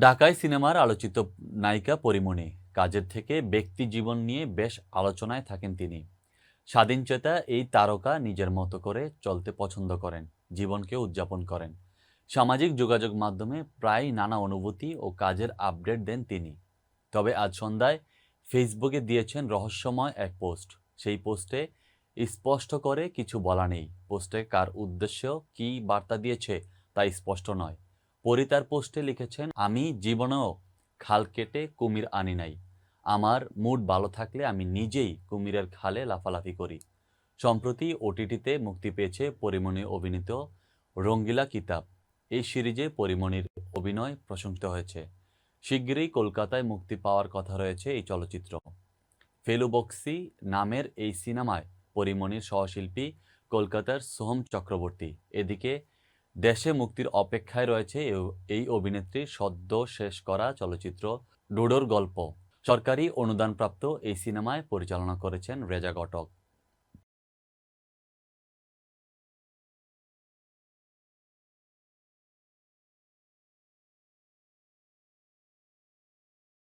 ঢাকায় সিনেমার আলোচিত নায়িকা পরিমণি। কাজের থেকে ব্যক্তি জীবন নিয়ে বেশ আলোচনায় থাকেন তিনি। স্বাধীনচেতা এই তারকা নিজের মতো করে চলতে পছন্দ করেন, জীবনকে উদযাপন করেন। সামাজিক যোগাযোগ মাধ্যমে প্রায় নানা অনুভূতি ও কাজের আপডেট দেন তিনি। তবে আজ সন্ধ্যায় ফেসবুকে দিয়েছেন রহস্যময় এক পোস্ট। সেই পোস্টে স্পষ্ট করে কিছু বলা নেই। পোস্টে কার উদ্দেশ্য, কী বার্তা দিয়েছে তা স্পষ্ট নয়। পরি তার পোস্টে লিখেছেন, আমি জীবনেও খাল কেটে কুমির আনি নাই। আমার মুড ভালো থাকলে আমি নিজেই কুমিরের খালে লাফালাফি করি। সম্প্রতি ওটিটিতে মুক্তি পেয়েছে পরিমণি অভিনীত রঙ্গিলা কিতাব। এই সিরিজে পরিমণির অভিনয় প্রশংসিত হয়েছে। শিগগিরই কলকাতায় মুক্তি পাওয়ার কথা রয়েছে এই চলচ্চিত্র। ফেলু বক্সি নামের এই সিনেমায় পরিমণির সহশিল্পী কলকাতার সোহম চক্রবর্তী। এদিকে দেশে মুক্তির অপেক্ষায় রয়েছে এই অভিনেত্রী সদ্য শেষ করা চলচ্চিত্র ডোডোর গল্প। সরকারি অনুদানপ্রাপ্ত এই সিনেমায় পরিচালনা করেছেন রেজা ঘটক।